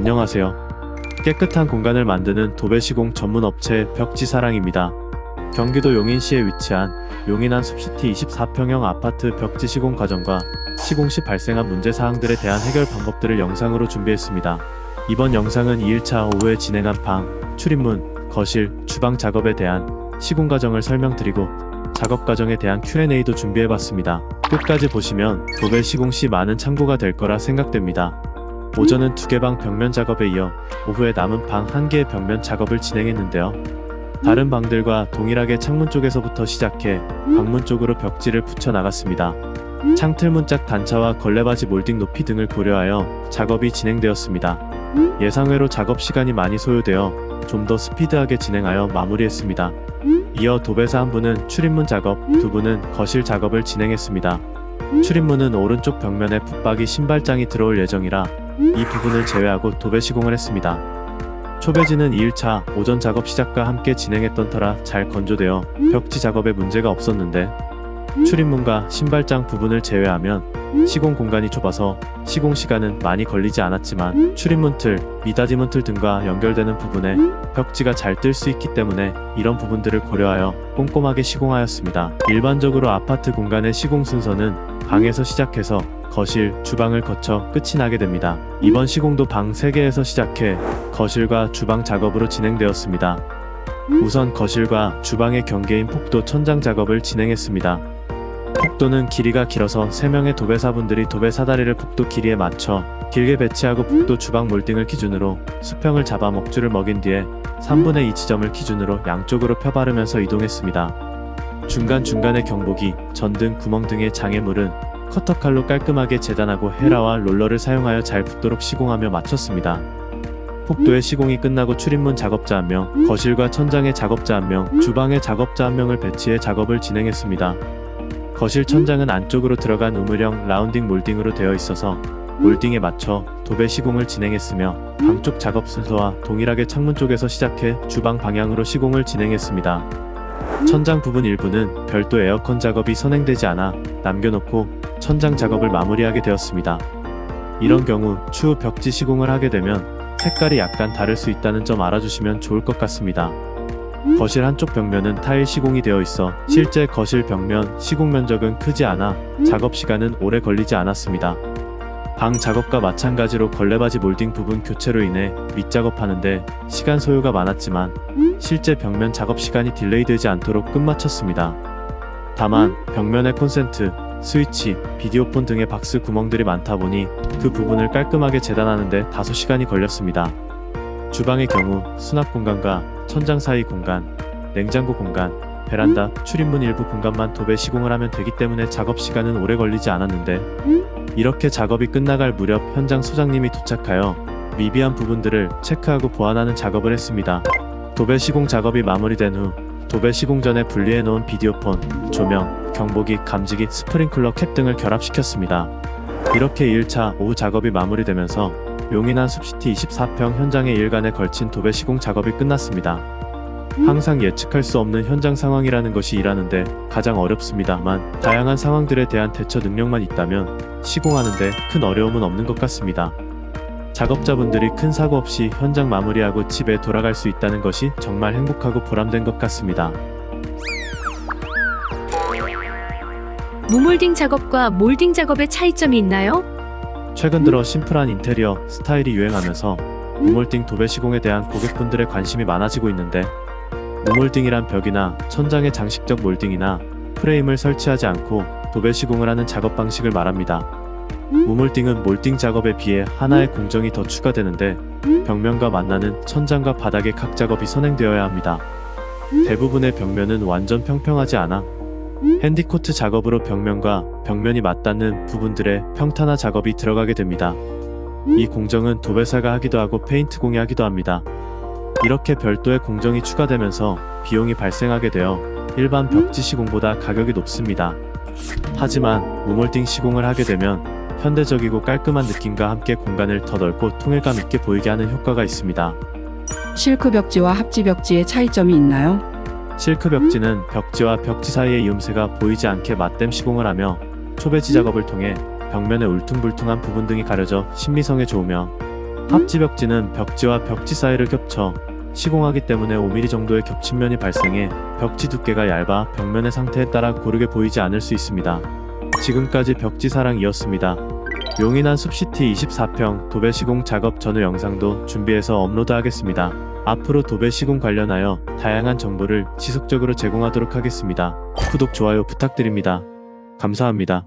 안녕하세요. 깨끗한 공간을 만드는 도배시공 전문 업체 벽지사랑입니다. 경기도 용인시에 위치한 용인한 숲시티 24평형 아파트 벽지 시공 과정과 시공 시 발생한 문제 사항들에 대한 해결 방법들을 영상으로 준비했습니다. 이번 영상은 2일차 오후에 진행한 방, 출입문, 거실, 주방 작업에 대한 시공 과정을 설명드리고 작업 과정에 대한 Q&A도 준비해봤습니다. 끝까지 보시면 도배 시공 시 많은 참고가 될 거라 생각됩니다. 오전은 두 개 방 벽면 작업에 이어 오후에 남은 방 한 개의 벽면 작업을 진행했는데요. 다른 방들과 동일하게 창문 쪽에서부터 시작해 방문 쪽으로 벽지를 붙여 나갔습니다. 창틀 문 짝 단차와 걸레바지 몰딩 높이 등을 고려하여 작업이 진행되었습니다. 예상외로 작업 시간이 많이 소요되어 좀 더 스피드하게 진행하여 마무리했습니다. 이어 도배사 한 분은 출입문 작업, 두 분은 거실 작업을 진행했습니다. 출입문은 오른쪽 벽면에 붙박이 신발장이 들어올 예정이라 이 부분을 제외하고 도배 시공을 했습니다. 초배지는 2일차 오전 작업 시작과 함께 진행했던 터라 잘 건조되어 벽지 작업에 문제가 없었는데 출입문과 신발장 부분을 제외하면 시공 공간이 좁아서 시공 시간은 많이 걸리지 않았지만 출입문 틀, 미닫이문 틀 등과 연결되는 부분에 벽지가 잘 뜰 수 있기 때문에 이런 부분들을 고려하여 꼼꼼하게 시공하였습니다. 일반적으로 아파트 공간의 시공 순서는 방에서 시작해서 거실, 주방을 거쳐 끝이 나게 됩니다. 이번 시공도 방 3개에서 시작해 거실과 주방 작업으로 진행되었습니다. 우선 거실과 주방의 경계인 폭도 천장 작업을 진행했습니다. 폭도는 길이가 길어서 3명의 도배사분들이 도배 사다리를 폭도 길이에 맞춰 길게 배치하고 폭도 주방 몰딩을 기준으로 수평을 잡아 먹줄을 먹인 뒤에 3분의 2 지점을 기준으로 양쪽으로 펴바르면서 이동했습니다. 중간중간의 경보기, 전등, 구멍 등의 장애물은 커터칼로 깔끔하게 재단하고 헤라와 롤러를 사용하여 잘 붙도록 시공하며 마쳤습니다. 폭도의 시공이 끝나고 출입문 작업자 1명, 거실과 천장의 작업자 1명, 주방의 작업자 1명을 배치해 작업을 진행했습니다. 거실 천장은 안쪽으로 들어간 우물형 라운딩 몰딩으로 되어 있어서 몰딩에 맞춰 도배 시공을 진행했으며 방쪽 작업 순서와 동일하게 창문 쪽에서 시작해 주방 방향으로 시공을 진행했습니다. 천장 부분 일부는 별도 에어컨 작업이 선행되지 않아 남겨놓고 천장 작업을 마무리하게 되었습니다. 이런 경우 추후 벽지 시공을 하게 되면 색깔이 약간 다를 수 있다는 점 알아주시면 좋을 것 같습니다. 거실 한쪽 벽면은 타일 시공이 되어 있어 실제 거실 벽면 시공 면적은 크지 않아 작업 시간은 오래 걸리지 않았습니다. 방 작업과 마찬가지로 걸레바지 몰딩 부분 교체로 인해 밑작업하는데 시간 소요가 많았지만 실제 벽면 작업 시간이 딜레이 되지 않도록 끝마쳤습니다. 다만 벽면의 콘센트, 스위치, 비디오폰 등의 박스 구멍들이 많다 보니 그 부분을 깔끔하게 재단하는데 다소 시간이 걸렸습니다. 주방의 경우 수납 공간과 천장 사이 공간, 냉장고 공간, 베란다, 출입문 일부 공간만 도배 시공을 하면 되기 때문에 작업 시간은 오래 걸리지 않았는데 이렇게 작업이 끝나갈 무렵 현장 소장님이 도착하여 미비한 부분들을 체크하고 보완하는 작업을 했습니다. 도배 시공 작업이 마무리된 후 도배 시공 전에 분리해 놓은 비디오폰, 조명, 경보기, 감지기, 스프링클러 캡 등을 결합시켰습니다. 이렇게 1차 오후 작업이 마무리되면서 용인한 숲시티 24평 현장의 일간에 걸친 도배 시공 작업이 끝났습니다. 항상 예측할 수 없는 현장 상황이라는 것이 일하는데 가장 어렵습니다만 다양한 상황들에 대한 대처 능력만 있다면 시공하는데 큰 어려움은 없는 것 같습니다. 작업자분들이 큰 사고 없이 현장 마무리하고 집에 돌아갈 수 있다는 것이 정말 행복하고 보람된 것 같습니다. 무몰딩 작업과 몰딩 작업의 차이점이 있나요? 최근 들어 심플한 인테리어 스타일이 유행하면서 무몰딩 도배 시공에 대한 고객분들의 관심이 많아지고 있는데 무몰딩이란 벽이나 천장의 장식적 몰딩이나 프레임을 설치하지 않고 도배 시공을 하는 작업 방식을 말합니다. 무몰딩은 몰딩 작업에 비해 하나의 공정이 더 추가되는데 벽면과 만나는 천장과 바닥의 각 작업이 선행되어야 합니다. 대부분의 벽면은 완전 평평하지 않아 핸디코트 작업으로 벽면과 벽면이 맞닿는 부분들의 평탄화 작업이 들어가게 됩니다. 이 공정은 도배사가 하기도 하고 페인트 공이 하기도 합니다. 이렇게 별도의 공정이 추가되면서 비용이 발생하게 되어 일반 벽지 시공보다 가격이 높습니다. 하지만 무몰딩 시공을 하게 되면 현대적이고 깔끔한 느낌과 함께 공간을 더 넓고 통일감 있게 보이게 하는 효과가 있습니다. 실크 벽지와 합지 벽지의 차이점이 있나요? 실크 벽지는 벽지와 벽지 사이의 이음새가 보이지 않게 맞댐 시공을 하며 초배지 작업을 통해 벽면의 울퉁불퉁한 부분 등이 가려져 심미성에 좋으며 합지 벽지는 벽지와 벽지 사이를 겹쳐 시공하기 때문에 5mm 정도의 겹친면이 발생해 벽지 두께가 얇아 벽면의 상태에 따라 고르게 보이지 않을 수 있습니다. 지금까지 벽지 사랑이었습니다. 용인한 숲시티 24평 도배 시공 작업 전후 영상도 준비해서 업로드하겠습니다. 앞으로 도배 시공 관련하여 다양한 정보를 지속적으로 제공하도록 하겠습니다. 구독, 좋아요 부탁드립니다. 감사합니다.